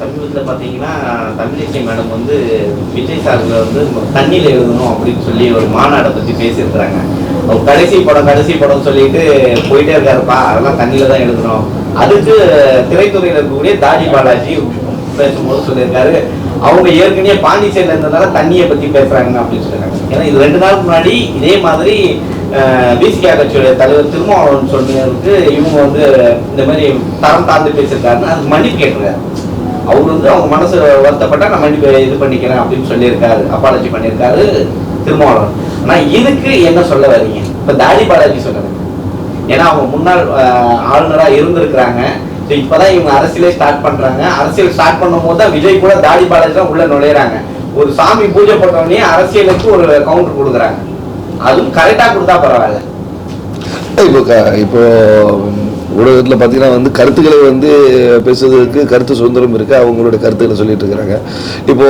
சமீபத்தில் பார்த்தீங்கன்னா தமிழிசை மேடம் வந்து விஜய் சார்ல வந்து தண்ணியில் எழுதணும் அப்படின்னு சொல்லி ஒரு மாநாடை பற்றி பேசியிருக்கிறாங்க. கடைசி படம் கடைசி படம் சொல்லிட்டு போயிட்டே இருக்காருப்பா. அதெல்லாம் தண்ணியில் தான் எழுதணும். அதுக்கு திரைத்துறையில் இருக்கக்கூடிய தாடி பாலாஜி பேசும்போது சொல்லியிருக்காரு. அவங்க ஏற்கனவே பாண்டிச்சேரியில் இருந்ததால தண்ணியை பற்றி பேசுகிறாங்க அப்படின்னு சொல்லியிருக்காங்க. ஏன்னா இது ரெண்டு நாள் முன்னாடி இதே மாதிரி பிசிகே கட்சியுடைய தலைவர் திருமாவளவன் சொன்னதுக்கு இவங்க வந்து இந்த மாதிரி தரம் தாழ்ந்து பேசியிருக்காருன்னு அதுக்கு மன்னிப்பு கேட்டிருக்காரு. அவர் வந்து அவங்க மனசு வருத்தப்பட்டா நான் இது பண்ணிக்கிறேன் அப்படின்னு சொல்லியிருக்காரு. அப்பாலஜி பண்ணியிருக்காரு திருமாவளவன். ஆனால் இதுக்கு என்ன சொல்ல வரீங்க? இப்போ தாடி பாலாஜி சொல்லுங்க ஏன்னா அவங்க முன்னாள் ஆளுநராக இருந்திருக்கிறாங்க. ஸோ இப்போதான் இவங்க அரசியலே ஸ்டார்ட் பண்ணுறாங்க அரசியல் ஸ்டார்ட் பண்ணும் போது தான் விஜய் கூட தாடி பாலாஜி தான் உள்ள நுழையிறாங்க. ஒரு சாமி பூஜை பண்ணவனே அரசியலுக்கு ஒரு கவுண்டர் கொடுக்குறாங்க. அதுவும் கரெக்டாக கொடுத்தா பரவாயில்ல. இப்போ இப்போ ஊடகத்தில் பார்த்தீங்கன்னா வந்து கருத்துக்களை வந்து பேசுவதற்கு கருத்து சுதந்திரம் இருக்கு. அவங்களோட கருத்துக்களை சொல்லிட்டு இருக்கிறாங்க. இப்போ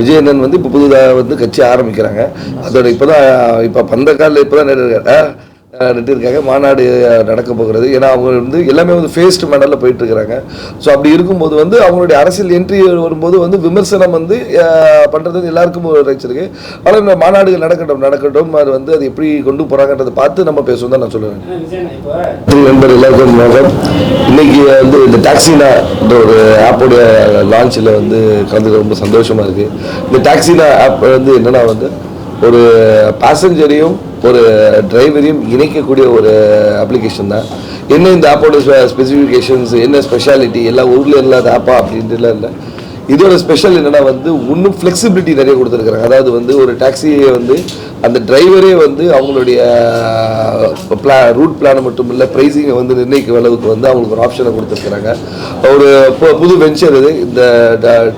விஜயண்ணன் வந்து இப்போ புதுதாக வந்து கட்சி ஆரம்பிக்கிறாங்க. அதோட இப்போதான் இப்போ பந்த காலில் இப்போ தான் இருக்காங்க மாநாடு நடக்க போகிறது. ஏன்னா அவங்க வந்து எல்லாமே வந்து ஃபேஸ்ட் மேனரில் போயிட்டு இருக்கிறாங்க. ஸோ அப்படி இருக்கும்போது வந்து அவங்களுடைய அரசியல் என்ட்ரி வரும்போது வந்து விமர்சனம் வந்து பண்ணுறது பண்றது எல்லாருக்கும் ஒரு ரைட்ஸ் இருக்கு. ஆனால் இந்த மாநாடுகள் நடக்கட்டும் நடக்கட்டும் அது வந்து அது எப்படி கொண்டு போறாங்கன்றதை பார்த்து நம்ம பேசுவோம் தான் நான் சொல்லுவேன் நண்பர் எல்லாருக்கும் வணக்கம். இன்னைக்கு வந்து இந்த டாக்ஸினா என்ற ஒரு ஆப்போடைய லான்ச்சில் வந்து கலந்துக்க ரொம்ப சந்தோஷமா இருக்கு. இந்த டாக்ஸினா ஆப் வந்து என்னன்னா வந்து ஒரு பேசஞ்சரையும் ஒரு டிரைவரையும் இணைக்கக்கூடிய ஒரு அப்ளிகேஷன் தான். என்ன இந்த ஆப்போட ஸ்பெசிஃபிகேஷன்ஸ் என்ன ஸ்பெஷாலிட்டி எல்லாம் ஊரில் இல்லாத ஆப்பா அப்படின்ட்டுலாம் இல்லை. இதோட ஸ்பெஷல் என்னென்னா வந்து இன்னும் ஃப்ளெக்சிபிலிட்டி நிறைய கொடுத்துருக்குறாங்க. அதாவது வந்து ஒரு டாக்ஸியை வந்து அந்த டிரைவரே வந்து அவங்களுடைய பிளா ரூட் பிளானை மட்டும் இல்லை ப்ரைஸிங்கை வந்து நிர்ணயிக்கும் அளவுக்கு வந்து அவங்களுக்கு ஒரு ஆப்ஷனை கொடுத்துருக்குறாங்க. ஒரு புது வெஞ்சர் இது. இந்த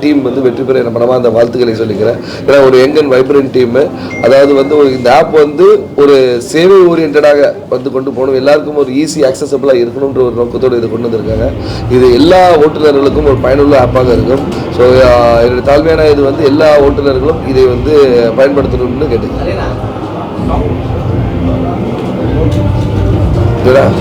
டீம் வந்து வெற்றி பெற என்ன மனமாக அந்த வாழ்த்துக்களை சொல்லிக்கிறேன். ஏன்னா ஒரு யங் அண்ட் வைப்ரண்ட் டீமு அதாவது வந்து ஒரு இந்த ஆப் வந்து ஒரு சேவை ஓரியன்டாக வந்து கொண்டு போகணும். எல்லாருக்கும் ஒரு ஈஸி ஆக்சசபிளாக இருக்கணுன்ற ஒரு நோக்கத்தோடு இது கொண்டு வந்திருக்காங்க. இது எல்லா ஓட்டுநர்களுக்கும் ஒரு பயனுள்ள ஆப்பாக இருக்கும். ஸோ என்னுடைய தாழ்மையான இது வந்து எல்லா ஓட்டுநர்களும் இதை வந்து பயன்படுத்தணும்னு இதுதான்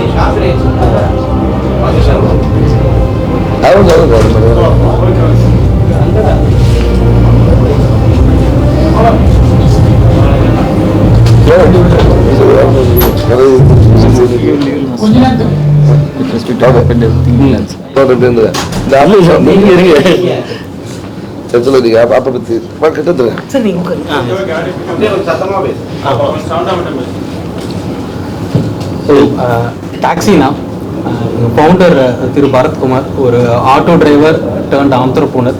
அவங்க இந்த application டாக்ஸினா ஃபவுண்டர் திரு பரத்குமார் ஒரு ஆட்டோ டிரைவர் டேர்ன்ட் ஆண்டர்பூனர்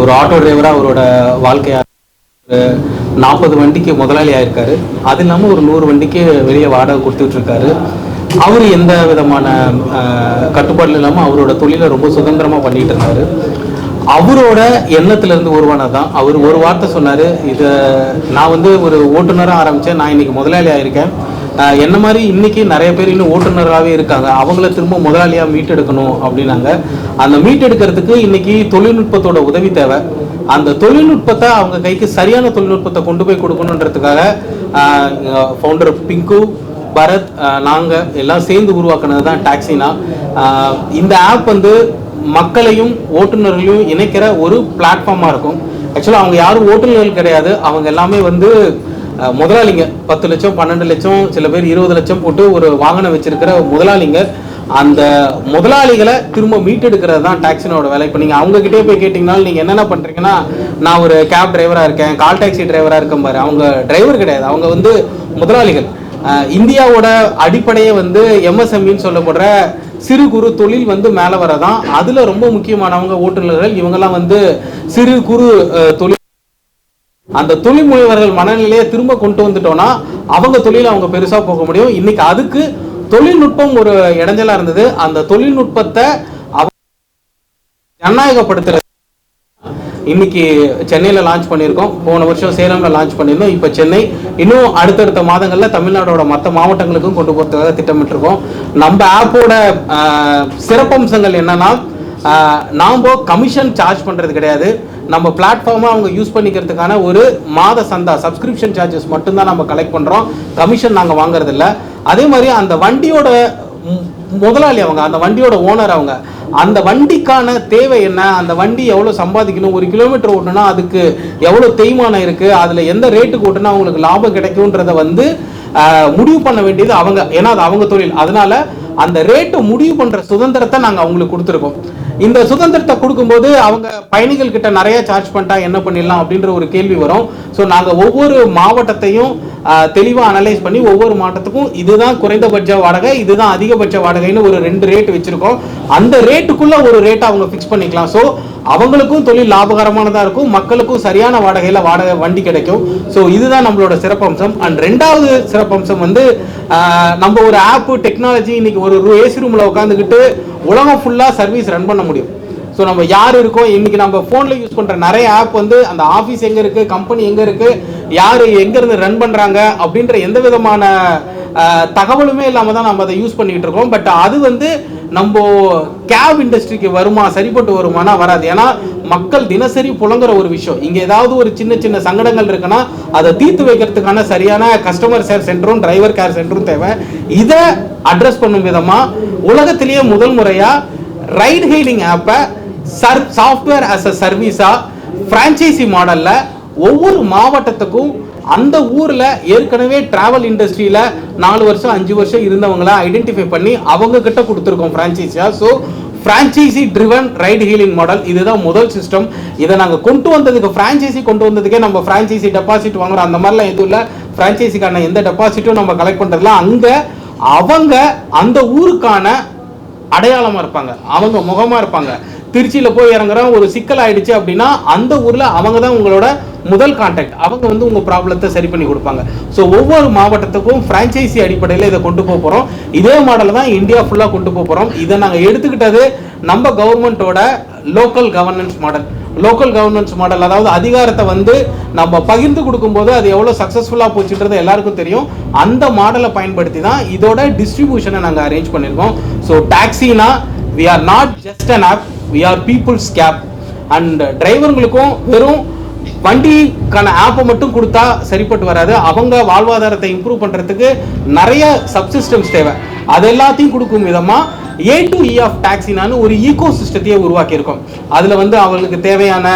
ஒரு ஆட்டோ டிரைவராக அவரோட வாழ்க்கையாக நாற்பது வண்டிக்கு முதலாளி ஆயிருக்காரு. அது இல்லாமல் ஒரு நூறு வண்டிக்கு வெளியே வாடகை கொடுத்துட்டு இருக்காரு. அவர் எந்த விதமான கட்டுப்பாடு இல்லாமல் அவரோட தொழிலை ரொம்ப சுதந்திரமாக பண்ணிட்டு இருந்தாரு. அவரோட எண்ணத்துல இருந்து உருவானது தான் அவர் ஒரு வார்த்தை சொன்னார் இதை நான் வந்து ஒரு ஓட்டுநராக ஆரம்பிச்சேன் நான் இன்னைக்கு முதலாளி ஆகியிருக்கேன் என்ன மாதிரி இன்னைக்கு நிறைய பேர் இன்னும் ஓட்டுநராகவே இருக்காங்க அவங்கள திரும்ப முதலாளியாக மீட்டெடுக்கணும் அப்படின்னாங்க. அந்த மீட்டெடுக்கிறதுக்கு இன்னைக்கு தொழில்நுட்பத்தோட உதவி தேவை. அந்த தொழில்நுட்பத்தை அவங்க கைக்கு சரியான தொழில்நுட்பத்தை கொண்டு போய் கொடுக்கணுன்றதுக்காக ஃபவுண்டர் பிங்கு பரத் நாங்கள் எல்லாம் சேர்ந்து உருவாக்குனது தான் டாக்ஸினா. இந்த ஆப் வந்து மக்களையும் ஓட்டுநர்களையும் இணைக்கிற ஒரு பிளாட்ஃபார்மாக இருக்கும். ஆக்சுவலாக அவங்க யாரும் ஓட்டுநர்கள் கிடையாது. அவங்க எல்லாமே வந்து முதலாளிங்க. பத்து லட்சம் பன்னெண்டு லட்சம் சில பேர் இருபது லட்சம் போட்டு ஒரு வாகனம் வச்சிருக்கிற முதலாளிங்க. அந்த முதலாளிகளை திரும்ப மீட்டெடுக்கிறது தான் டாக்ஸினோட வேலை. இப்போ நீங்கள் அவங்ககிட்டயே போய் கேட்டிங்கனாலும் நீங்கள் என்னென்ன பண்ணுறீங்கன்னா நான் ஒரு கேப் டிரைவராக இருக்கேன் கால் டாக்ஸி டிரைவராக இருக்கேன் பாரு. அவங்க டிரைவர் கிடையாது. அவங்க வந்து முதலாளிகள். இந்தியாவோட அடிப்படையே வந்து எம்எஸ்எம்இன்னு சொல்லப்படுற சிறு குறு தொழில் வந்து மேலே வரதான். அதில் ரொம்ப முக்கியமானவங்க ஓட்டுநர்கள் இவங்கெல்லாம் வந்து சிறு குறு தொழில். அந்த தொழில் முனைவர்கள் மனநிலையை திரும்ப கொண்டு வந்துட்டோம்னா அவங்க தொழில அவங்க பெருசா போக முடியும். இன்னைக்கு அதுக்கு தொழில்நுட்பம் ஒரு இடைஞ்சலாக இருந்தது. அந்த தொழில்நுட்பத்தை அவ- ஜனநாயகப்படுத்துறது இன்னைக்கு சென்னையில் லான்ச் பண்ணியிருக்கோம். போன வருஷம் சேலம்ல லான்ச் பண்ணியிருந்தோம். இப்போ சென்னை இன்னும் அடுத்தடுத்த மாதங்களில் தமிழ்நாடோட மற்ற மாவட்டங்களுக்கும் கொண்டு போகிறதுக்காக திட்டமிட்டிருக்கோம். நம்ம ஆப்போட சிறப்பம்சங்கள் என்னன்னா நாம் கமிஷன் சார்ஜ் பண்ணுறது கிடையாது. நம்ம பிளாட்ஃபார்மாக அவங்க யூஸ் பண்ணிக்கிறதுக்கான ஒரு மாத சந்தா சப்ஸ்கிரிப்ஷன் சார்ஜஸ் மட்டும்தான் நம்ம கலெக்ட் பண்ணுறோம் கமிஷன் நாங்கள் வாங்குறதில்ல. அதே மாதிரி அந்த வண்டியோட முதலாளி அவங்க அந்த வண்டியோட ஓனர் அவங்க. அந்த வண்டிக்கான தேவை என்ன? அந்த வண்டி எவ்வளோ சம்பாதிக்கணும்? ஒரு கிலோமீட்டர் ஓட்டுனா அதுக்கு எவ்வளோ தேய்மானம் இருக்குது அதில் எந்த ரேட்டுக்கு ஓட்டுனா அவங்களுக்கு லாபம் கிடைக்கும்ன்றத வந்து முடிவு பண்ண வேண்டியது அவங்க. ஏன்னா அது அவங்க தொழில். அதனால அந்த ரேட்டை முடிவு பண்ணுற சுதந்திரத்தை நாங்கள் அவங்களுக்கு கொடுத்துருக்கோம். இந்த சுதந்திரத்தை கொடுக்கும்போது அவங்க பயணிகள் கிட்ட நிறைய சார்ஜ் பண்ணிட்டா என்ன பண்ணிடலாம் அப்படின்ற ஒரு கேள்வி வரும். ஸோ நாங்கள் ஒவ்வொரு மாவட்டத்தையும் தெளிவாக அனலைஸ் பண்ணி ஒவ்வொரு மாவட்டத்துக்கும் இதுதான் குறைந்தபட்ச வாடகை இதுதான் அதிகபட்ச வாடகைன்னு ஒரு ரெண்டு ரேட் வச்சிருக்கோம். அந்த ரேட்டுக்குள்ள ஒரு ரேட்டை அவங்க ஃபிக்ஸ் பண்ணிக்கலாம். ஸோ அவங்களுக்கும் தொழில் லாபகரமானதாக இருக்கும் மக்களுக்கும் சரியான வாடகையில் வாடகை வண்டி கிடைக்கும். ஸோ இதுதான் நம்மளோட சிறப்பம்சம். அண்ட் ரெண்டாவது சிறப்பம்சம் வந்து நம்ம ஒரு ஆப்பு டெக்னாலஜி இன்னைக்கு ஒரு ஏசி ரூமில் உட்காந்துக்கிட்டு உலகம் ஃபுல்லாக சர்வீஸ் ரன் பண்ண முடியும். ஸோ நம்ம யார் இருக்கோம் இன்னைக்கு நம்ம ஃபோனில் யூஸ் பண்ணுற நிறைய ஆப் வந்து அந்த ஆஃபீஸ் எங்கே இருக்குது கம்பெனி எங்கே இருக்குது யார் எங்கேருந்து ரன் பண்ணுறாங்க அப்படின்ற எந்த விதமான தகவலுமே இல்லாமல் தான் நம்ம அதை யூஸ் பண்ணிக்கிட்டு இருக்கோம். பட் அது வந்து நம்ம கேப் இண்டஸ்ட்ரிக்கு வருமா சரிப்பட்டு வருமானா வராது. ஏன்னா மக்கள் தினசரி புலங்குற ஒரு விஷயம். இங்கே ஏதாவது ஒரு சின்ன சின்ன சங்கடங்கள் இருக்குன்னா அதை தீர்த்து வைக்கிறதுக்கான சரியான கஸ்டமர் கேர் சென்டரும் டிரைவர் கேர் சென்டரும் தேவை. இதை அட்ரஸ் பண்ணும் விதமாக உலகத்திலேயே முதல் முறையாக ரைட் ஹெய்லிங் ஆப்பை சர் சாஃப்ட்வேர் அஸ் அ சர்வீஸாக ஃப்ரான்ச்சைசி மாடலில் ஒவ்வொரு மாவட்டத்துக்கும் அந்த ஊரில் ஏற்கனவே டிராவல் இண்டஸ்ட்ரியில் நாலு வருஷம் அஞ்சு வருஷம் இருந்தவங்கள ஐடென்டிஃபை பண்ணி அவங்க கிட்ட கொடுத்துருக்கோம் ஃப்ரான்ச்சைஸியாக so franchisee driven ride hailing model இதுதான் முதல் சிஸ்டம் இதை நாங்கள் கொண்டு வந்ததுக்கு ஃப்ரான்ச்சைசி கொண்டு வந்ததுக்கே நம்ம ஃப்ரான்ச்சைசி டெபாசிட் வாங்குறோம் அந்த மாதிரிலாம் எதுவும் இல்லை. ஃப்ரான்ச்சைசிக்கான எந்த டெபாசிட்டும் நம்ம கலெக்ட் பண்ணுறதுல அங்கே அவங்க அந்த ஊருக்கான அடையாளமாக இருப்பாங்க. அவங்க முகமாக இருப்பாங்க. திருச்சியில் போய் இறங்குறோம் ஒரு சிக்கல் ஆயிடுச்சு அப்படின்னா அந்த ஊரில் அவங்க தான் உங்களோட முதல் கான்டாக்ட் அவங்க வந்து உங்கள் ப்ராப்ளத்தை சரி பண்ணி கொடுப்பாங்க. ஸோ ஒவ்வொரு மாவட்டத்துக்கும் ஃப்ரான்ச்சைசி அடிப்படையில் இதை கொண்டு போக போகிறோம் இதே மாடல் தான் இந்தியா ஃபுல்லாக கொண்டு போக போகிறோம் இதை நாங்கள் எடுத்துக்கிட்டது நம்ம கவர்மெண்ட்டோட local governance model local governance model அதாவது அதிகாரத்தை வந்து நம்ம பகிர்ந்து கொடுக்கும்போது அது எவ்வளோ சக்ஸஸ்ஃபுல்லாக போச்சுன்றது எல்லாருக்கும் தெரியும். அந்த மாடலை பயன்படுத்தி தான் இதோட டிஸ்ட்ரிபியூஷனை நாங்கள் அரேஞ்ச் பண்ணியிருக்கோம் so Taxina we are not just an app we are people's cab and டிரைவருங்களுக்கும் வெறும் வண்டிக்கான ஆப்பை மட்டும் கொடுத்தா சரிப்பட்டு வராது. அவங்க வாழ்வாதாரத்தை இம்ப்ரூவ் பண்ணுறதுக்கு நிறைய சப்சிஸ்டம்ஸ் தேவை. அது எல்லாத்தையும் கொடுக்கும் விதமாக A to E e of டாக்ஸினான்னு ஒரு ஈகோ சிஸ்டத்தையே உருவாக்கியிருக்கோம். அதில் வந்து அவங்களுக்கு தேவையான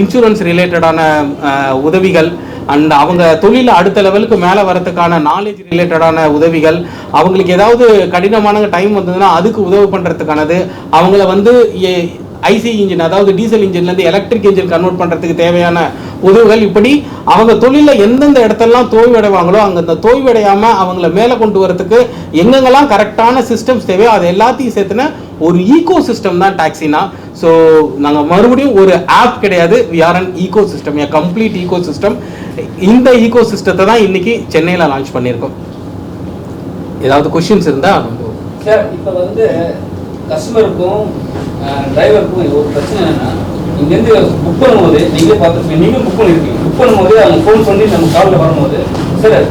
இன்சூரன்ஸ் ரிலேட்டடான உதவிகள் அண்ட் அவங்க தொழிலில் அடுத்த லெவலுக்கு மேலே வரதுக்கான நாலேஜ் ரிலேட்டடான உதவிகள் அவங்களுக்கு ஏதாவது கடினமான டைம் வந்ததுன்னா அதுக்கு உதவி பண்ணுறதுக்கானது அவங்கள வந்து ஐசி இன்ஜின் அதாவது டீசல் இன்ஜின்லேருந்து எலக்ட்ரிக் இன்ஜின் கன்வெர்ட் பண்ணுறதுக்கு தேவையான உதவிகள் இப்படி அவங்க தொழிலில் எந்தெந்த இடத்தெல்லாம் தோய்வடைவாங்களோ அங்கே அந்த தோய்வடையாமல் அவங்கள மேலே கொண்டு வரதுக்கு எங்கெங்கெல்லாம் கரெக்டான சிஸ்டம்ஸ் தேவையோ அது எல்லாத்தையும் சேர்த்துன ஒரு ஈகோ சிஸ்டம் தான் டாக்ஸினா. ஸோ நாங்கள் மறுபடியும் ஒரு ஆப் கிடையாது. We are an ecosystem a complete ecosystem இந்த ஈகோ சிஸ்டத்தை தான் இன்னைக்கு சென்னையில் லான்ச் பண்ணியிருக்கோம். ஏதாவது கொஷின்ஸ் இருந்தால் சார் இப்போ வந்து கஸ்டமருக்கும் டிரைவருக்கும் ஒரு பிரச்சனை என்னன்னா இங்கேருந்து புக் பண்ணும்போது நீங்களே பார்த்துருப்பீங்க நீங்களும் புக் பண்ணியிருக்கீங்க புக் பண்ணும்போது அவங்க ஃபோன் பண்ணி நம்ம காலில் வரும்போது சார்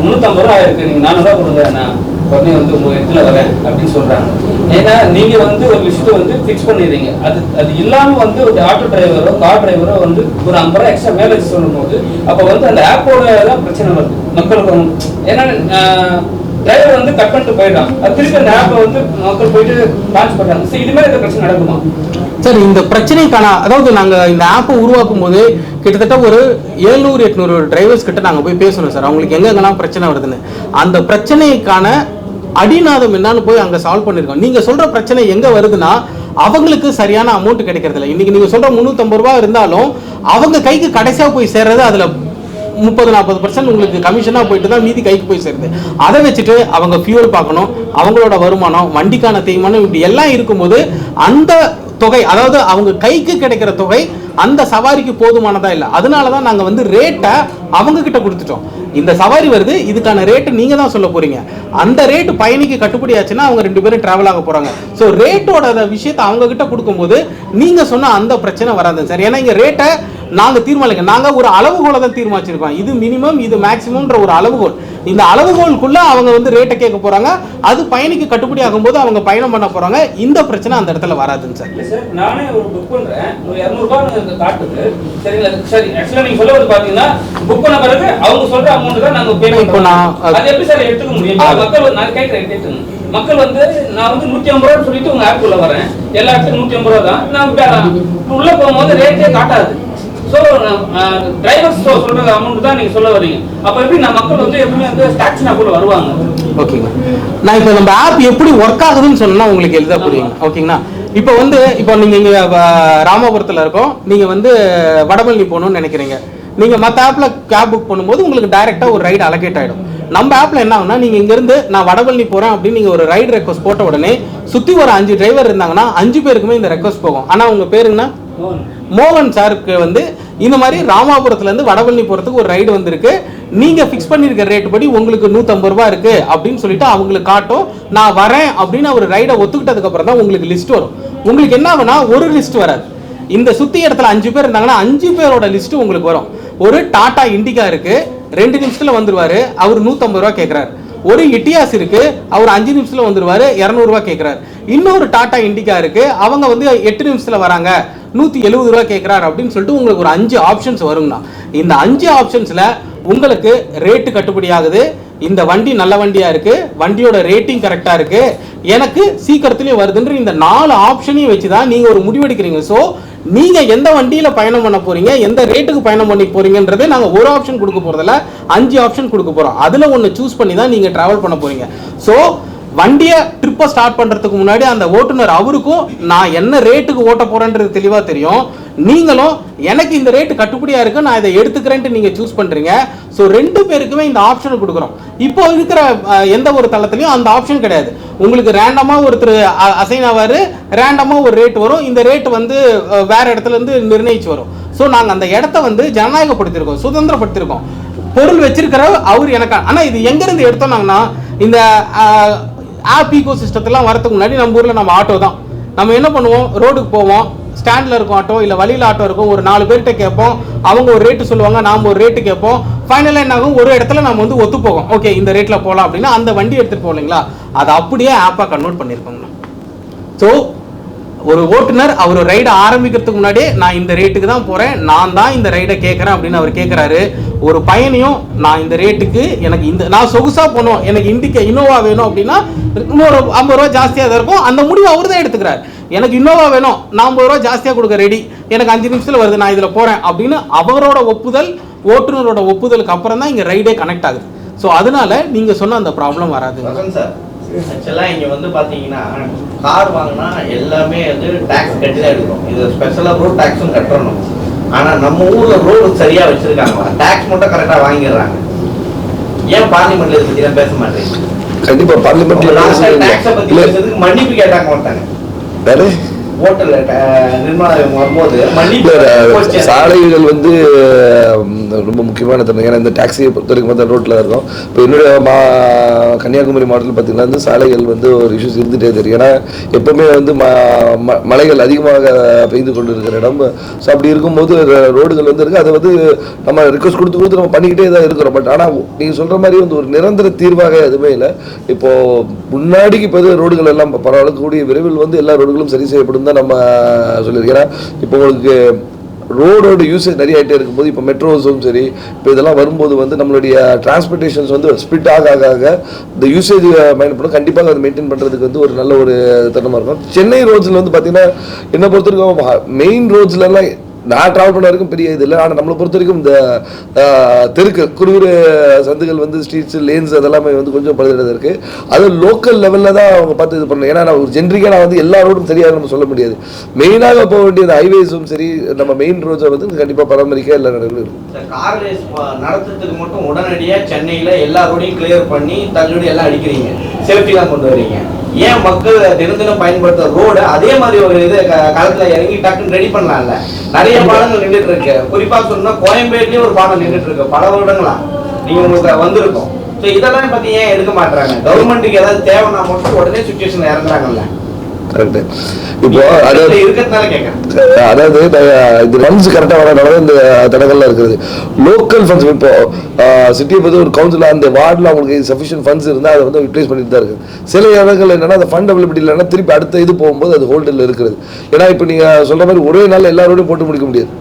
முந்நூற்றம்பது ரூபா ஆயிருக்கு நீங்கள் நானூறுரூவா கொடுங்க நான் உடனே வந்து உங்கள் இடத்துல வரேன் அப்படின்னு சொல்கிறாங்க ஏன்னா நீங்கள் வந்து ஒரு விஷயத்தை வந்து ஃபிக்ஸ் பண்ணிடுறீங்க. அது அது இல்லாமல் வந்து ஒரு ஆட்டோ டிரைவரோ கார் டிரைவரோ வந்து ஒரு ஐம்பது ரூபா எக்ஸ்ட்ரா மேலே சொல்லும்போது அப்போ வந்து அந்த ஆப்போட தான் பிரச்சனை வருது. மக்களுக்கு ஏன்னா டிரைவர் வந்து கட் பண்ணிட்டு போயிடலாம் அது திருப்பி அந்த ஆப்பை வந்து மக்கள் போயிட்டு லான்ச் பண்ணுறாங்க ஸோ இதுமாதிரி இந்த பிரச்சனை நடக்குமா? சார் இந்த பிரச்சனைக்கான அதாவது நாங்கள் இந்த ஆப்பை உருவாக்கும் போது கிட்டத்தட்ட ஒரு எழுநூறு எட்நூறு டிரைவர்ஸ் கிட்ட நாங்கள் போய் பேசணும் சார் அவங்களுக்கு எங்கெங்கெல்லாம் பிரச்சனை வருதுன்னு. அந்த பிரச்சனைக்கான அடிநாதம் என்னன்னு போய் அங்கே சால்வ் பண்ணியிருக்கோம் நீங்கள் சொல்கிற பிரச்சனை எங்கே வருதுன்னா அவங்களுக்கு சரியான அமௌண்ட் கிடைக்கிறதில்ல. இன்றைக்கி இன்னைக்கு நீங்கள் சொல்கிற முந்நூற்றம்பது ரூபா இருந்தாலும் அவங்க கைக்கு கடைசியாக போய் சேர்றது அதில் முப்பது நாற்பது பர்சன்ட் உங்களுக்கு கமிஷனாக போயிட்டு தான் மீதி கைக்கு போய் சேருது. அதை வச்சுட்டு அவங்க ஃபியூல் பார்க்கணும் அவங்களோட வருமானம் வண்டிக்கான தேய்மானம் இப்படி எல்லாம் இருக்கும்போது அந்த தொகை அதாவது அவங்க கைக்கு கிடைக்கிற தொகை அந்த சவாரிக்கு போதுமானதா இல்லை. அதனால தான் நாங்கள் வந்து ரேட்டை அவங்க கிட்ட கொடுத்துட்டோம். இந்த சவாரி வருது இதுக்கான ரேட்டு நீங்கள் தான் சொல்ல போறீங்க. அந்த ரேட்டு பயணிக்கு கட்டுப்படி ஆச்சுன்னா அவங்க ரெண்டு பேரும் டிராவல் ஆக போறாங்க. ஸோ ரேட்டோட விஷயத்தை அவங்க கிட்ட கொடுக்கும்போது நீங்கள் சொன்ன அந்த பிரச்சனை வராது சார். ஏன்னா இங்கே ரேட்டை நாங்க தீர்மானிக்க நாங்க ஒரு அளவுகோலை தான் தீர்மானிச்சிருக்கோம். இது மினிமம் இது மேக்ஸிமம்ன்ற ஒரு அளவுகோல். இந்த அளவுகோலுக்குள்ள அவங்க வந்து ரேட்டை கேட்க போறாங்க. அது பயணிக்கு கட்டுப்படி ஆகும்போது அவங்க பயணம் பண்ண போறாங்க. இந்த பிரச்சனை அந்த இடத்துல வராதுங்க சார். இல்லை சார் நானே ஒரு புக் பண்றேன். ஒரு இரநூறுபா காட்டுது. சரிங்களா? சரி ஆக்சுவலாக நீங்க சொல்ல வந்து பாத்தீங்கன்னா புக் பண்ண பிறகு அவங்க சொல்ற அமௌண்ட் தான் நாங்க பே இப்போ பண்ணுறோம் நான் அது எப்படி சார் எடுத்துக்க முடியும். மக்கள் நான் கேட்கறேன் கேட்டுங்க. மக்கள் வந்து நான் வந்து நூத்தி ஐம்பது ரூபா சொல்லிட்டு உங்க ஆப்புக்குள்ள வரேன். எல்லா இடத்துக்கும் நூத்தி ஐம்பது ரூபா தான். நான் உள்ள போகும்போது ரேட்டே காட்டாது. ஸோ டிரைவர்ஸ் சொல்ற அமௌண்ட் தான் நீங்க சொல்ல வரீங்க அப்ப எப்படி நான் மக்கள் வந்து எப்பவுமே வந்து டாக்ஸி ஆப்புக்குள்ள வருவாங்க? ஓகேங்களா நான் இப்போ நம்ம ஆப் எப்படி ஒர்க் ஆகுதுன்னு சொன்னா உங்களுக்கு எளிதாக புரியுங்க. ஓகேங்களா இப்போ வந்து இப்போ நீங்க இங்க ராமபுரத்தில் ராமபுரத்துல இருக்கோம். நீங்க வந்து வடபழனி போகணும்னு நினைக்கிறீங்க. நீங்க மற்ற ஆப்ல கேப் புக் பண்ணும்போது உங்களுக்கு டைரக்டா ஒரு ரைடு அலகேட் ஆயிடும். நம்ம ஆப்ல என்ன ஆகுனா நீங்க இங்க இருந்து நான் வடபழனி போறேன் அப்படின்னு நீங்க ஒரு ரைடு ரெக்வஸ்ட் போட்ட உடனே சுத்தி ஒரு அஞ்சு டிரைவர் இருந்தாங்கன்னா அஞ்சு பேருக்குமே இந்த ரெக்வஸ்ட் போகும். ஆனா உங்க பேருங்கன்னா மோகன். சாருக்கு வந்து இந்த மாதிரி ராமாபுரத்துலேருந்து வடபழனி போகிறதுக்கு ஒரு ரைடு வந்திருக்கு. நீங்கள் ஃபிக்ஸ் பண்ணியிருக்க ரேட் படி உங்களுக்கு நூற்றம்பது ரூபா இருக்கு அப்படின்னு சொல்லிட்டு அவங்களுக்கு காட்டும். நான் வரேன் அப்படின்னு அவர் ரைடை ஒத்துக்கிட்டதுக்கப்புறம் தான் உங்களுக்கு லிஸ்ட் வரும். உங்களுக்கு என்ன ஆகுனா ஒரு லிஸ்ட் வராது. இந்த சுற்றி இடத்துல அஞ்சு பேர் இருந்தாங்கன்னா அஞ்சு பேரோட லிஸ்ட்டு உங்களுக்கு வரும். ஒரு டாடா இண்டிகா இருக்கு. ரெண்டு நிமிஷத்தில் வந்துடுவார் அவர் நூற்றம்பது ரூபா கேட்குறாரு ஒரு இட்டியாஸ் இருக்குது அவர் அஞ்சு நிமிஷத்தில் வந்துடுவார் இரநூறுவா கேட்குறாரு இன்னொரு டாடா இண்டிகா இருக்கு. அவங்க வந்து எட்டு நிமிஷத்துல வராங்க. நூத்தி எழுபது ரூபா கேட்கிறாரு அப்படின்னு சொல்லிட்டு உங்களுக்கு ஒரு அஞ்சு ஆப்ஷன்ஸ் வருங்கண்ணா. இந்த அஞ்சு ஆப்ஷன்ஸ்ல உங்களுக்கு ரேட்டு கட்டுப்படி ஆகுது இந்த வண்டி நல்ல வண்டியா இருக்கு. வண்டியோட ரேட்டிங் கரெக்டா இருக்கு. எனக்கு சீக்கிரத்திலேயே வருதுன்ற இந்த நாலு ஆப்ஷனையும் வச்சு தான் நீங்க ஒரு முடிவெடுக்கிறீங்க. ஸோ நீங்க எந்த வண்டியில பயணம் பண்ண போறீங்க? எந்த ரேட்டுக்கு பயணம் பண்ணி போறீங்கன்றதே நாங்க ஒரு ஆப்ஷன் கொடுக்க போறதில்ல. அஞ்சு ஆப்ஷன் கொடுக்க போறோம். அதுல ஒன்னு சூஸ் பண்ணி தான் நீங்க டிராவல் பண்ண போறீங்க. ஸோ வண்டியை ட்ரிப்பை ஸ்டார்ட் பண்ணுறதுக்கு முன்னாடி அந்த ஓட்டுநர் அவருக்கும் நான் என்ன ரேட்டுக்கு ஓட்ட போகிறேன்றது தெளிவாக தெரியும். நீங்களும் எனக்கு இந்த ரேட்டு கட்டுப்படியாக இருக்குது நான் இதை எடுத்துக்கிறேன்ட்டு நீங்கள் சூஸ் பண்ணுறீங்க ஸோ ரெண்டு பேருக்குமே இந்த ஆப்ஷன் கொடுக்குறோம். இப்போ இருக்கிற எந்த ஒரு தளத்துலையும் அந்த ஆப்ஷன் கிடையாது. உங்களுக்கு ரேண்டமாக ஒருத்தர் அசைன் ஆவார் ரேண்டமாக ஒரு ரேட் வரும். இந்த ரேட் வந்து வேறு இடத்துலேருந்து நிர்ணயிச்சு வரும். ஸோ நாங்கள் அந்த இடத்த வந்து ஜனநாயகப்படுத்தியிருக்கோம் சுதந்திரப்படுத்திருக்கோம் பொருள் வச்சிருக்கிற அவர் எனக்கு ஆனால் இது எங்கேருந்து எடுத்தோம்னாங்கன்னா இந்த ஆப் ஈகோ சிஸ்டத்தெல்லாம் வரதுக்கு முன்னாடி நம்ம ஊரில் நம்ம ஆட்டோ தான். நம்ம என்ன பண்ணுவோம்? ரோடுக்கு போவோம். ஸ்டாண்டில் இருக்கும் ஆட்டோ இல்லை வழியில் ஆட்டோ இருக்கும். ஒரு நாலு பேர்கிட்ட கேட்போம். அவங்க ஒரு ரேட்டு சொல்லுவாங்க நாம் ஒரு ரேட்டு கேட்போம். ஃபைனலாக என்ன ஆகும்? ஒரு இடத்துல நம்ம வந்து ஒத்து போகும் ஓகே இந்த ரேட்டில் போகலாம் அப்படின்னா அந்த வண்டி எடுத்துகிட்டு போகலைங்களா? அதை அப்படியே ஆப்பாக கன்வெர்ட் பண்ணியிருக்கோங்க ஸோ ஒரு ஓட்டுநர் அவர் ரைடை ஆரம்பிக்கிறதுக்கு முன்னாடியே நான் இந்த ரேட்டுக்கு தான் போகிறேன் நான் தான் இந்த ரைடை கேட்குறேன் அப்படின்னு அவர் கேட்குறாரு ஒரு பயணியும் நான் இந்த ரேட்டுக்கு எனக்கு இந்த நான் சொகுசாக போனோம் எனக்கு இண்டிக்க இனோவா வேணும் அப்படின்னா இன்னொரு ஐம்பது ரூபா ஜாஸ்தியாக தான் இருக்கும். அந்த முடிவு அவர் தான் எடுத்துக்கிறார். எனக்கு இன்னோவா வேணும் நான் ஐம்பது ரூபா ஜாஸ்தியாக கொடுக்க ரெடி எனக்கு அஞ்சு நிமிஷத்தில் வருது நான் இதில் போகிறேன் அப்படின்னு அவரோட ஒப்புதல் ஓட்டுநரோட ஒப்புதலுக்கு அப்புறம் தான் இங்கே ரைடே கனெக்ட் ஆகுது. ஸோ அதனால நீங்கள் சொன்ன அந்த ப்ராப்ளம் வராது சார். ஆக்சுவலாக இங்கே வந்து பார்த்தீங்கன்னா கார் வாங்கினா எல்லாமே வந்து டேக்ஸ் கட்டி தான் எடுக்கணும். இது ஸ்பெஷலாக ரோட் டேக்ஸும் கட்டணும். ஆனால் நம்ம ஊரில் ரோடு சரியாக வச்சுருக்காங்களா டேக்ஸ் மட்டும் கரெக்டாக வாங்கிடுறாங்க. ஏன் பார்லிமெண்ட்ல இதை பற்றிலாம் பேச மாட்டேங்க கண்டிப்பா பார்லிமெண்ட்ல டேக்ஸை பற்றி பேசுறதுக்கு மன்னிப்பு கேட்டாங்க மாட்டாங்க ஹோட்டல்ல இவங்க வரும்போது மன்னிப்பு. சாலைகள் வந்து ரொம்ப முக்கியமான தருணம். ஏன்னா இந்த டாக்ஸியை பொறுத்த வரைக்கும் பார்த்தா ரோட்டில் இருக்கும். இப்போ என்னுடைய மா கன்னியாகுமரி மாவட்டத்தில் பார்த்தீங்கன்னா வந்து சாலைகள் வந்து ஒரு இஷ்யூஸ் இருந்துகிட்டே தெரியும். ஏன்னா எப்பவுமே வந்து ம ம- அதிகமாக பெய்து கொண்டு இருக்கிற இடம். ஸோ அப்படி இருக்கும்போது ரோடுகள் வந்து இருக்குது அதை வந்து நம்ம ரிக்வஸ்ட் கொடுத்து கொடுத்து நம்ம பண்ணிக்கிட்டே தான் இருக்கிறோம். பட் ஆனால் நீங்கள் சொல்கிற மாதிரி வந்து ஒரு நிரந்தர தீர்வாக எதுவுமே இல்லை. இப்போது முன்னாடிக்கு இப்போ ரோடுகள் எல்லாம் பரவாயில்ல. கூடிய விரைவில் வந்து எல்லா ரோடுகளும் சரி செய்யப்படும் தான் நம்ம சொல்லியிருக்கிறேன் இப்போ உங்களுக்கு ரோடோட யூசேஜ் நிறைய ஆகிட்டே இருக்கும்போது இப்போ மெட்ரோஸும் சரி இப்போ இதெல்லாம் வரும்போது வந்து நம்மளுடைய டிரான்ஸ்போர்ட்டேஷன்ஸ் வந்து ஸ்பிட் ஆக ஆக ஆக இந்த யூசேஜ் மைண்ட் பண்ண கண்டிப்பாக அதை மெயின்டைன் பண்ணுறதுக்கு வந்து ஒரு நல்ல ஒரு தருணமாக இருக்கும். சென்னை ரோட்ஸில் வந்து பார்த்தீங்கன்னா என்னை பொறுத்த வரைக்கும் மெயின் ரோட்ஸ்லலாம் நான் ட்ராவல் பண்ண வரைக்கும் பெரிய இது இல்லை. ஆனால் நம்மளை பொறுத்த வரைக்கும் இந்த தெருக்கு குறுகுறு சந்துகள் வந்து ஸ்ட்ரீட்ஸ் லேன்ஸ் அதெல்லாமே வந்து கொஞ்சம் பழுதுறது இருக்குது அது லோக்கல் லெவலில் தான் அவங்க பார்த்து இது பண்ணணும். ஏன்னா நான் ஒரு ஜென்ரிக்காக நான் வந்து எல்லா ரோடும் சரியாக நம்ம சொல்ல முடியாது. மெயினாக போக வேண்டிய ஹைவேஸும் சரி நம்ம மெயின் ரோட்ஸை வந்து கண்டிப்பாக பராமரிக்க எல்லா நடவடிக்கையும் இருக்கும் கார் ரேஸ் நடத்துறதுக்கு மட்டும் உடனடியாக சென்னையில் எல்லா ரோடையும் கிளியர் பண்ணி தள்ளுபடி எல்லாம் அடிக்கிறீங்க. சேஃப்டிலாம் கொண்டு வரீங்க. ஏன் மக்கள் தினம் தினம் பயன்படுத்துற ரோடு அதே மாதிரி ஒரு இது க- இறங்கி டக்குன்னு ரெடி பண்ணலாம்ல? நிறைய பாலங்கள் நின்றுட்டு இருக்கு குறிப்பா சொன்னா கோயம்பேட்லயும் ஒரு பாலம் நின்றுட்டு இருக்கு பல வருடங்களா? நீங்க உங்களுக்கு வந்திருக்கும். ஸோ இதெல்லாம் பத்தி ஏன் எடுக்க மாட்டாங்க கவர்மெண்ட்டுக்கு ஏதாவது தேவைன்னா மட்டும் உடனே சுச்சுவேஷன் இறங்குறாங்கல்ல. கரெக்டு இப்போ அதாவது அதாவது இது ஃபண்ட்ஸ் கரெக்டாக வரனால இந்த தடங்கள்லாம் இருக்கிறது லோக்கல் ஃபண்ட்ஸ் இப்போ சிட்டியை பற்றி ஒரு கவுன்சில் அந்த வார்டில் அவங்களுக்கு சஃபிஷியன்ட் ஃபண்ட்ஸ் இருந்தால் அதை வந்து யூட்டிலைஸ் பண்ணிட்டு தான் இருக்குது சில இடங்கள் என்னன்னா அந்த ஃபண்ட் அவைலபிலிட்டி இல்லைன்னா திருப்பி அடுத்த இது போகும்போது அது ஹோல்டில் இருக்கிறது ஏன்னா இப்போ நீங்கள் சொல்கிற மாதிரி ஒரே நாள் எல்லாரோடையும் போட்டு முடிக்க முடியாது.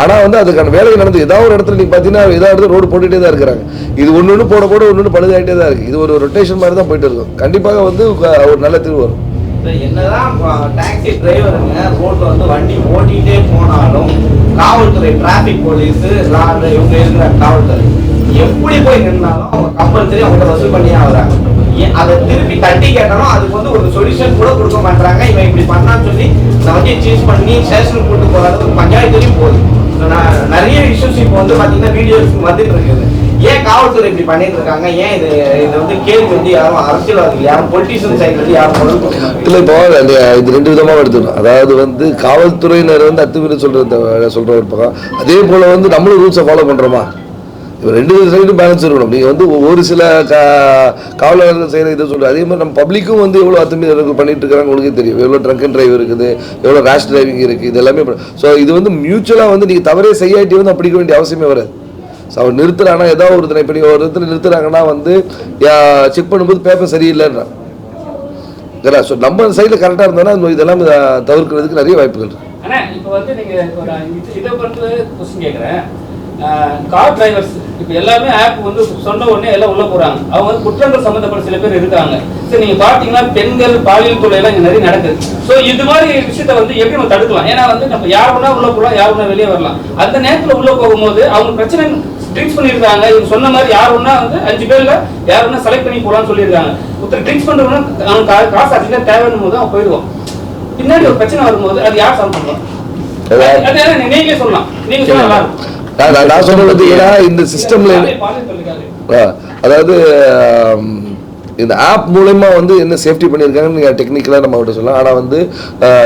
ஆனால் வந்து அதுக்கான வேலை நடந்து ஏதாவது ஒரு இடத்துல நீங்கள் பார்த்தீங்கன்னா ஏதாவது இடத்துல ரோடு போட்டுகிட்டே தான் இருக்கிறாங்க. இது ஒன்று ஒன்று போட போட ஒன்று ஒன்று பழுதாகிட்டே தான் இருக்குது இது ஒரு ரொட்டேஷன் மாதிரி தான் போயிட்டு இருக்கும். கண்டிப்பாக வந்து ஒரு நல்ல தீர்வு வரும். என்னதான் டாக்ஸி டிரைவருங்க ரோட்ல வந்து வண்டி ஓட்டிகிட்டே போனாலும் காவல்துறை டிராபிக் போலீஸ் இவங்க இருக்கிற காவல்துறை எப்படி போய் நின்னாலும் அவங்க கம்பல்சரி அவங்க வசூல் பண்ணியே ஆகுறாங்க. ஏன் அதை திருப்பி தட்டி கேட்டாலும் அதுக்கு வந்து ஒரு சொல்யூஷன் கூட கொடுக்க மாட்டாங்க இவன் இப்படி பண்ணான்னு சொல்லி இந்த வண்டியை சீஸ் பண்ணி ஸ்டேஷனுக்கு கூட்டு போறது ஒரு பஞ்சாயத்துலையும் போகுது. நான் நிறைய இஷ்யூஸ் இப்போ வந்து பார்த்தீங்கன்னா வீடியோஸ் வந்துட்டு இருக்குது. ஏன் காவல்துறை இப்படி பண்ணிட்டு இருக்காங்க ஏன் இது இது வந்து கேள்வி வந்து யாரும் அரசியல்வாதிகள் யாரும் பொலிட்டிஷியன் சைட்ல இருந்து யாரும் இல்லை இப்போ இது ரெண்டு விதமாக எடுத்துக்கணும் அதாவது வந்து காவல்துறையினர் வந்து அத்துமீறி சொல்கிறத சொல்கிற ஒரு பக்கம். அதே போல் வந்து நம்மளும் ரூல்ஸை ஃபாலோ பண்ணுறோமா இப்போ ரெண்டு சைடும் பேலன்ஸ் இருக்கணும். நீங்கள் வந்து ஒரு சில கா காவலர்கள் செய்கிற இதை சொல்கிறேன் அதே மாதிரி நம்ம பப்ளிக்கும் வந்து எவ்வளோ அத்துமீறல்கள் பண்ணிட்டு இருக்கிறாங்க உங்களுக்கே தெரியும். எவ்வளோ ட்ரங்க் அண்ட் டிரைவ் இருக்குது எவ்வளோ ரேஷ் டிரைவிங் இருக்குது இது எல்லாமே ஸோ இது வந்து மியூச்சுவலாக வந்து நீங்கள் தவறே செய்யாட்டி வந்து அப்படிக்க வேண்டிய அவசியமே வராது. ஸோ அவர் நிறுத்துறானா ஏதாவது ஒருத்தனை இப்படி ஒரு இடத்துல நிறுத்துறாங்கன்னா வந்து செக் பண்ணும்போது பேப்பர் சரியில்லைன்றான் ஸோ நம்ம சைடில் கரெக்டாக இருந்தோம்னா இதெல்லாம் தவிர்க்கிறதுக்கு நிறைய வாய்ப்புகள் இருக்கு. அண்ணா இப்போ வந்து நீங்கள் இதை பொறுத்து கொஸ்டின் கேட்குறேன் கார் டிரைவர்ஸ் இப்போ எல்லாமே ஆப் வந்து சொன்ன உடனே எல்லாம் உள்ள போறாங்க. அவங்க வந்து குற்றங்கள் சம்மந்தப்பட்ட சில பேர் இருக்காங்க. சரி நீங்க பாத்தீங்கன்னா பெண்கள் பாலியல் தொழில் எல்லாம் இங்க நிறைய நடக்குது. ஸோ இது மாதிரி விஷயத்த வந்து எப்படி நம்ம தடுக்கலாம்? ஏன்னா வந்து நம்ம யார் வேணா உள்ள போகலாம் யார் வேணா வெளியே வரலாம். அந்த நேரத்தில் உள்ள போகும்போது அவங்க பிரச்சனை ட்ரிங்க்ஸ் பண்ணியிருக்காங்க. இவங்க சொன்ன மாதிரி யார் வேணா வந்து அஞ்சு பேர்ல யார் வேணா செலக்ட் பண்ணி போலாம்னு சொல்லியிருக்காங்க. ஒருத்தர் ட்ரிங்க்ஸ் பண்றவங்க அவங்க கா- காசு அதிகம் தேவைன்னு போது அவன் போயிடுவான். பின்னாடி ஒரு பிரச்சனை வரும்போது அது யார் சால்வ். அது என்ன நீங்களே சொல்லலாம். நீங்க இருக்கும் நான் சொல்றது ஏன்னா இந்த சிஸ்டம்ல. அதாவது இந்த ஆப் மூலயமா வந்து என்ன சேஃப்டி பண்ணியிருக்காங்கன்னு நீங்கள் டெக்னிக்கலாக நம்ம அவர்கிட்ட சொல்லலாம். ஆனால் வந்து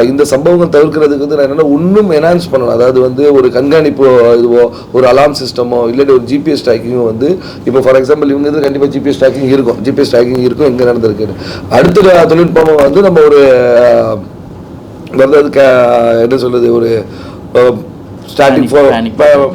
இந்த சம்பவங்கள் தவிர்க்கிறதுக்கு வந்து நான் என்னென்னா இன்னும் என்ஹான்ஸ் பண்ணணும் அதாவது வந்து ஒரு கண்காணிப்பு இதுவோ ஒரு அலாம் சிஸ்டமோ இல்லாட்டி ஒரு ஜிபிஎஸ் ட்ராக்கிங்கோ வந்து இப்போ ஃபார் எக்ஸாம்பிள் இவங்க இது கண்டிப்பாக ஜிபிஎஸ் ட்ராக்கிங் இருக்கும். ஜிபிஎஸ் ட்ராக்கிங் இருக்கும் எங்கே நடந்திருக்குன்னு. அடுத்த தொழில்நுட்பம் வந்து நம்ம ஒரு க- என்ன சொல்றது ஒரு ஸ்டார்டிங்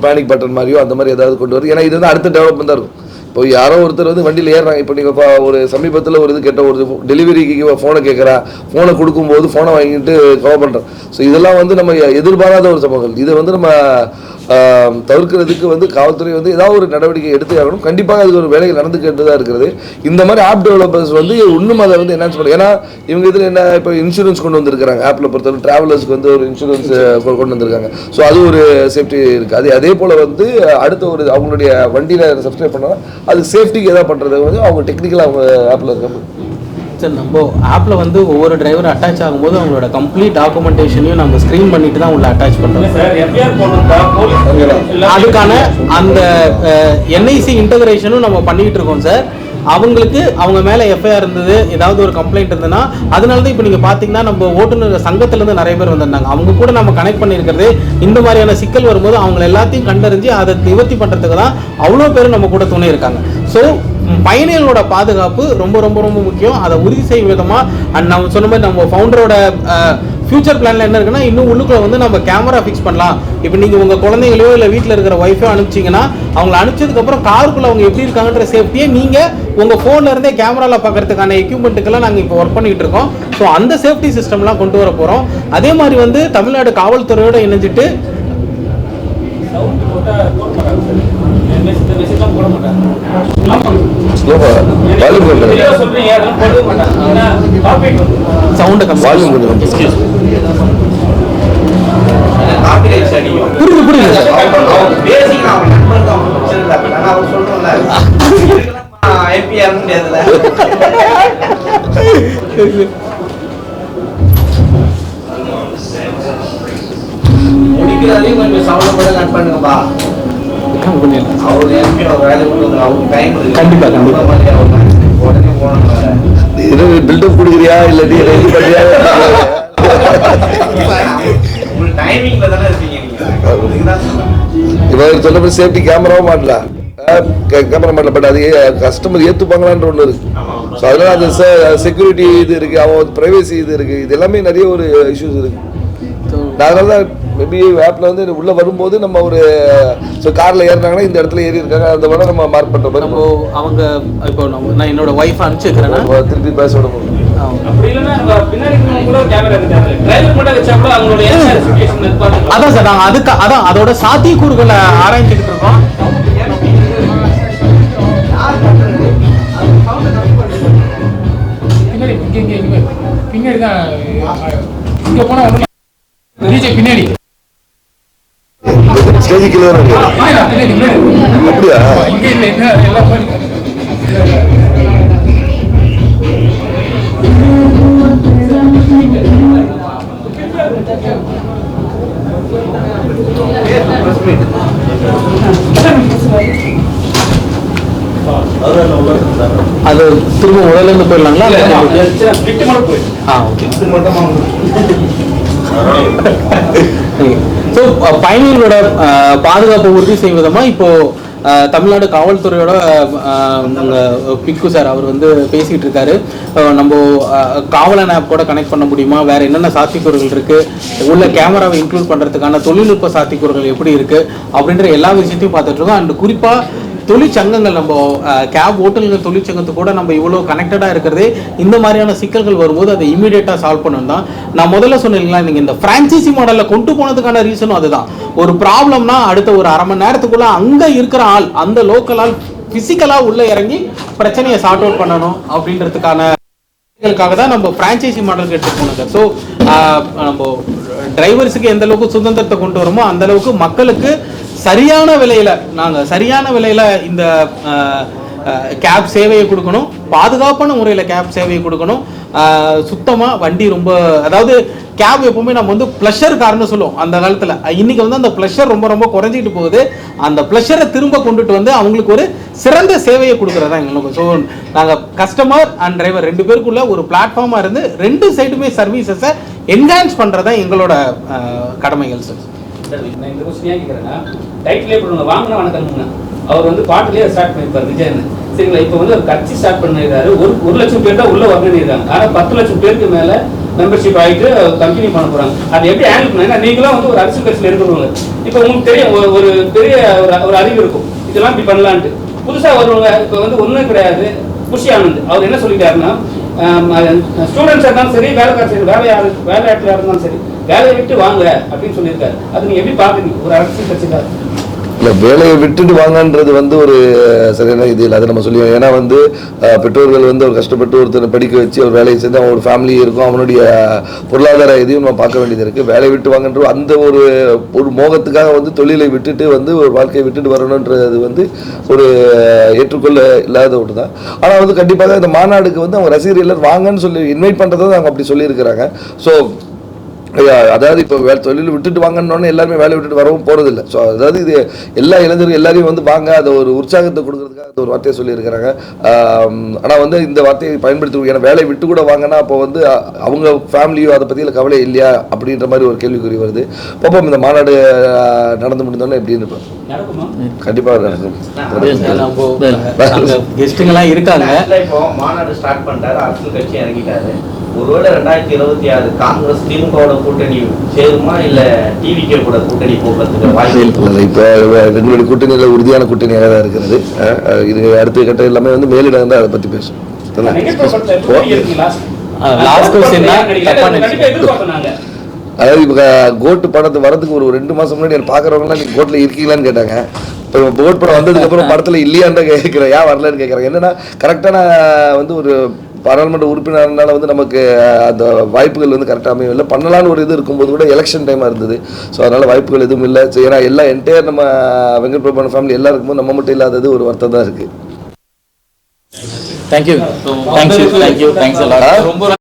பேனிக் பட்டன் மாதிரியோ அந்த மாதிரி ஏதாவது கொண்டு வரும். ஏன்னா இது வந்து அடுத்த டெவலப்மெண்ட் தான் இருக்கும். இப்போ யாரோ ஒருத்தர் வந்து வண்டியில் ஏறுறாங்க. இப்போ நீங்கள் ஒரு சமீபத்தில் ஒரு இது கேட்ட ஒரு டெலிவரிக்கு ஃபோனை கேட்குறா ஃபோனை கொடுக்கும்போது ஃபோனை வாங்கிட்டு கவர் பண்ணுறோம் ஸோ இதெல்லாம் வந்து நம்ம எதிர்பாராத ஒரு சம்பவங்கள். இதை வந்து நம்ம தவிர்க்கிறதுக்கு வந்து காவல்துறை வந்து ஏதாவது ஒரு நடவடிக்கை எடுத்து ஆகணும் கண்டிப்பாக அதுக்கு ஒரு வேலைகள் நடந்துக்கிட்டு தான் இருக்கிறது. இந்த மாதிரி ஆப் டெவலப்பர்ஸ் வந்து இன்னும் அதை வந்து என்ஹான்ஸ் பண்ணணும் ஏன்னா இவங்க இதில் என்ன இப்போ இன்சூரன்ஸ் கொண்டு வந்திருக்கிறாங்க. ஆப்பில் பொறுத்தவரை டிராவலர்ஸ்க்கு வந்து ஒரு இன்சூரன்ஸ் கொண்டு வந்திருக்காங்க. ஸோ அது ஒரு சேஃப்டி இருக்குது அது அதே போல் வந்து அடுத்த ஒரு அவங்களுடைய வண்டியில் சப்ஸ்கிரைப் பண்ணால் அது சேஃப்டிக்கு எதாவது பண்ணுறது வந்து அவங்க டெக்னிக்கலாக அவங்க ஆப்பில் இருக்காங்க சார் நம்ம ஆப்பில் வந்து ஒவ்வொரு டிரைவர் அட்டாச் ஆகும்போது அவங்களோட கம்ப்ளீட் டாக்குமெண்டேஷனையும் நம்ம ஸ்க்ரீன் பண்ணிட்டு தான் உள்ள அட்டாச் பண்ணுறோம் அதுக்கான அந்த என்ஐசி இன்டகிரேஷனும் நம்ம பண்ணிட்டு இருக்கோம் சார். அவங்களுக்கு அவங்க மேலே எஃப்ஐஆர் இருந்தது ஏதாவது ஒரு கம்ப்ளைண்ட் இருந்ததுன்னா அதனால தான் இப்போ நீங்கள் பார்த்தீங்கன்னா நம்ம ஓட்டுநர் சங்கத்துலேருந்து நிறைய பேர் வந்திருந்தாங்க. அவங்க கூட நம்ம கனெக்ட் பண்ணியிருக்கிறது இந்த மாதிரியான சிக்கல் வரும்போது அவங்க எல்லாத்தையும் கண்டறிஞ்சு அதை நிவர்த்தி பண்ணுறதுக்கு தான் அவ்வளோ பேர் நம்ம கூட துணை இருக்காங்க. ஸோ பயணிகளோட பாதுகாப்பு ரொம்ப ரொம்ப ரொம்ப முக்கியம். அதை உறுதி செய்யும் விதமாக அண்ட் நம்ம சொன்ன மாதிரி நம்ம ஃபவுண்டரோட ஃபியூச்சர் பிளான்ல என்ன இருக்குன்னா இன்னும் உள்ளுக்குள்ள வந்து நம்ம கேமரா ஃபிக்ஸ் பண்ணலாம். இப்போ நீங்க உங்க குழந்தைங்களையோ இல்லை வீட்டில் இருக்கிற ஒய்ஃபோ அனுப்பிச்சிங்கன்னா அவங்கள அனுப்பிச்சதுக்கு அப்புறம் காருக்குள்ள அவங்க எப்படி இருக்காங்கன்ற சேஃப்டியை நீங்க உங்க போன்ல இருந்தே கேமரால பார்க்கறதுக்கான எக்யூப்மெண்ட்டுக்கெல்லாம் நாங்க இப்போ ஒர்க் பண்ணிட்டு இருக்கோம். ஸோ அந்த சேஃப்டி சிஸ்டம்லாம் கொண்டு வர போறோம். அதே மாதிரி வந்து தமிழ்நாடு காவல்துறையோட இணைஞ்சிட்டு வால்யூம் கொஞ்சம் சவுண்டை புரியுது புரியுது முடிக்கிறதையும் கொஞ்சம் சவுண்ட் கூட கட் பண்ணுங்கப்பா. பண்ணிடலாம். அவர் எம்பி அவர் வேலை கொடுங்க அவருக்கு டைம் இருக்கு கண்டிப்பா, கண்டிப்பா. அந்த மாதிரி அவர் உடனே போகணும் வேற இது பில்டப் கொடுக்குறியா இல்லாட்டி ரெடி பண்ணியா இவர் சொன்னபடி சேஃப்டி கேமராவும் மாட்டலாம் கேமரா மாட்டல. பட் அது கஸ்டமர் ஏற்றுப்பாங்களான்ற ஒன்று இருக்கு. ஸோ அதனால அது செக்யூரிட்டி இது இருக்கு அவன் ப்ரைவசி இது இருக்கு. இது எல்லாமே நிறைய ஒரு இஷ்யூஸ் இருக்கு. நான் அதனால தான் மேபி ஆப்பில் வந்து உள்ள வரும்போது நம்ம ஒரு ஸோ காரில் ஏறினாங்கன்னா இந்த இடத்துல ஏறி இருக்காங்க அந்த விட நம்ம மார்க் பண்ணுற மாதிரி நம்ம அவங்க இப்போ நம்ம நான் என்னோட ஒய்ஃப் அனுப்பிச்சிருக்கிறேன்னா நம்ம திருப்பி பேச விட முடியும் அதான் சார் நாங்கள் அதுக்கு அதான் அதோட சாத்தியக்கூறுகளை ஆராய்ஞ்சிக்கிட்டு இருக்கோம். பின்னாடி இங்க இங்க இங்க பின்னாடி தான் இங்க போனா ஒண்ணு டிஜே பின்னாடி. ஸ்டேஜ் கீழே தான் இருக்கு பின்னாடி பின்னாடி பின்னாடி அப்படியா இங்க இல்ல என்ன எல்லாம் போய் அது திரும்ப உடலேருந்து போயிடலாங்களா விட்டு மட்டும் போயிடும் ஆ ஓகே ஸோ uh, பயணிகளோட அஹ், பாதுகாப்பை உறுதி செய்யும் விதமா இப்போ uh, தமிழ்நாடு காவல்துறையோட um, பிக்கு சார் அவர் வந்து பேசிட்டு இருக்காரு. நம்ம காவலன் ஆப் கூட கனெக்ட் பண்ண முடியுமா? வேற என்னென்ன சாத்தியக்கூறுகள் இருக்கு? உள்ள கேமராவை இன்க்ளூட் பண்றதுக்கான தொழில்நுட்ப சாத்தியக்கூறுகள் எப்படி இருக்கு? அப்படின்ற எல்லா விஷயத்தையும் பார்த்துட்டு இருக்கோம். அண்ட் குறிப்பா தொழிற்சங்கங்கள் நம்ம கேப் ஓட்டல்கள் தொழிற்சங்கத்து கூட நம்ம இவ்வளோ கனெக்டடாக இருக்கிறதே இந்த மாதிரியான சிக்கல்கள் வரும்போது அதை இமீடியட்டாக சால்வ் பண்ணணும் தான். நான் முதல்ல சொன்னீங்களா நீங்கள் இந்த ஃப்ரான்ச்சைசி மாடலில் கொண்டு போனதுக்கான ரீசனும் அதுதான். ஒரு ப்ராப்ளம்னா அடுத்த ஒரு அரை மணி நேரத்துக்குள்ள அங்கே இருக்கிற ஆள் அந்த லோக்கல் ஆள் ஃபிசிக்கலாக உள்ளே இறங்கி பிரச்சனையை சார்ட் அவுட் பண்ணணும் அப்படின்றதுக்கான தான் நம்ம ஃப்ரான்ச்சைசி மாடலுக்கு எடுத்து போனது. ஸோ நம்ம டிரைவர்ஸுக்கு எந்த அளவுக்கு சுதந்திரத்தை கொண்டு வரோமோ அந்த அளவுக்கு மக்களுக்கு சரியான விலையில் நாங்கள் சரியான விலையில் இந்த கேப் சேவையை கொடுக்கணும். பாதுகாப்பான முறையில் கேப் சேவையை கொடுக்கணும். சுத்தமாக வண்டி ரொம்ப அதாவது கேப் எப்பவுமே நம்ம வந்து ப்ளஷர் காரணம் சொல்லுவோம் அந்த காலத்தில். இன்னைக்கு வந்து அந்த ப்ளஷர் ரொம்ப ரொம்ப குறைஞ்சிட்டு போகுது. அந்த ப்ளஷரை திரும்ப கொண்டுட்டு வந்து அவங்களுக்கு ஒரு சிறந்த சேவையை கொடுக்குறதா எங்களுக்கு ஸோ நாங்கள் கஸ்டமர் அண்ட் டிரைவர் ரெண்டு பேருக்குள்ள ஒரு பிளாட்ஃபார்மாக இருந்து ரெண்டு சைடுமே சர்வீசஸை என்ஹான்ஸ் பண்ணுறதான் எங்களோட கடமைகள் சார் நான் இந்த கொஸ்டின் ஏன் கேட்குறேன்னா டைட்டிலே போடுங்க. வாங்கின வணக்கம்னா அவர் வந்து பாட்டுலேயே ஸ்டார்ட் பண்ணியிருப்பார் விஜயன் சரிங்களா? இப்போ வந்து அவர் கட்சி ஸ்டார்ட் பண்ணிருக்காரு ஒரு ஒரு லட்சம் பேர் தான் உள்ளே வரணும்னு ஆனால் பத்து லட்சம் பேருக்கு மேலே மெம்பர்ஷிப் ஆகிட்டு கண்டினியூ பண்ண போகிறாங்க அதை எப்படி ஹேண்டில் பண்ணா நீங்களும் வந்து ஒரு அரசியல் கட்சியில் இருக்கிறவங்க இப்போ உங்களுக்கு தெரியும் ஒரு பெரிய ஒரு ஒரு அறிவு இருக்கும். இதெல்லாம் இப்படி பண்ணலான்ட்டு. புதுசாக வருவாங்க இப்போ வந்து ஒன்றும் கிடையாது. குஷி ஆனந்த். அவர் என்ன சொல்லிட்டாருன்னா ஸ்டூடெண்ட்ஸாக இருந்தாலும் சரி வேலைக்கார சரி வேலையாளர் வேலையாட்டில் இருந்தாலும் சரி வேலையை விட்டு வாங்க அப்படின்னு சொல்லியிருக்காரு. அது நீங்க எப்படி பாக்குறீங்க ஒரு அரசியல் கட்சிக்காரர் இல்லை வேலையை விட்டுட்டு வாங்கன்றது வந்து ஒரு சரியான இது இல்லை. அதை நம்ம சொல்லுவோம் ஏன்னா வந்து பெற்றோர்கள் வந்து ஒரு கஷ்டப்பட்டு ஒருத்தரை படிக்க வச்சு ஒரு வேலையை செஞ்சு அவன் ஒரு ஃபேமிலி இருக்கும் அவனுடைய பொருளாதார இதையும் நம்ம பார்க்க வேண்டியது இருக்குது வேலையை விட்டு வாங்கன்ற அந்த ஒரு ஒரு மோகத்துக்காக வந்து தொழிலை விட்டுட்டு வந்து ஒரு வாழ்க்கையை விட்டுட்டு வரணுன்றது வந்து ஒரு ஏற்றுக்கொள்ள இல்லாத ஒன்று தான். ஆனால் வந்து கண்டிப்பாக இந்த மாநாடுக்கு வந்து அவங்க ரசிகர்கள் எல்லாரும் வாங்கன்னு சொல்லி இன்வைட் பண்ணுறதை அவங்க அப்படி சொல்லியிருக்கிறாங்க. ஸோ அதாவது இப்போ வேலை தொழில் விட்டுட்டு வாங்கன்னு எல்லாருமே வேலையை விட்டுட்டு வரவும் போகிறதில்ல ஸோ அதாவது இது எல்லா இளைஞர்கள் எல்லாரையும் வந்து வாங்க அதை ஒரு உற்சாகத்தை கொடுக்கறதுக்காக அந்த ஒரு வார்த்தையை சொல்லியிருக்கிறாங்க. ஆனால் வந்து இந்த வார்த்தையை பயன்படுத்தி ஏன்னா வேலையை விட்டு கூட வாங்கினா அப்போ வந்து அவங்க ஃபேமிலியோ அதை பற்றியில் கவலை இல்லையா அப்படின்ற மாதிரி ஒரு கேள்விக்குறி வருது. பாப்போம் இந்த மாநாடு நடந்து முடிந்தோன்னே எப்படின்னு இருப்போம் நடக்குமா? கண்டிப்பாக நடக்கும். கெஸ்ட்டுங்கெல்லாம் இருக்காங்க. இப்போ மாநாடு ஸ்டார்ட் பண்ணிட்டாரு. அரசியல் கட்சி இறங்கிட்டாரு. ஒருவேளை ரெண்டாயிரத்தி இருபத்தி ஆறு காங்கிரஸ் திமுகவோட கூட்டணி சேருமா இல்ல டிவிகே கூட கூட்டணி போகிறதுக்கு வாய்ப்பு இருக்கு இல்லை இப்போ எங்களுடைய கூட்டணியில் உறுதியான கூட்டணியாக தான் இருக்கிறது. இது அடுத்த கட்டம் எல்லாமே வந்து மேலிடம் தான் அதை பற்றி பேசும் நாங்க அதாவது இப்போ கோட்டு படத்து வரதுக்கு ஒரு ரெண்டு மாசம் முன்னாடி எனக்கு பார்க்குறவங்களாம் நீங்கள் கோட்டில் இருக்கீங்களான்னு கேட்டாங்க. இப்போ கோட் படம் வந்ததுக்கப்புறம் படத்தில் இல்லையான்னு கேட்குறேன் ஏன் வரலன்னு கேட்குறாங்க என்னன்னா கரெக்டான வந்து ஒரு பாராளுமன்ற உறுப்பினர்னால வந்து நமக்கு அந்த வாய்ப்புகள் வந்து கரெக்டாக அமையவில்லை. பண்ணலான்னு ஒரு இது இருக்கும்போது கூட எலெக்ஷன் டைமாக இருந்தது. ஸோ அதனால் வாய்ப்புகள் எதுவும் இல்லை. சரி, ஏன்னா எல்லா என்டையர் நம்ம வெங்கட் பிரபு ஃபேமிலி எல்லாம் இருக்கும்போது நம்ம மட்டும் இல்லாதது ஒரு வருத்தம் தான் இருக்குது தேங்க்யூ தேங்க்யூ தேங்க்யூ தேங்க்ஸ் எல்லாம் ரொம்ப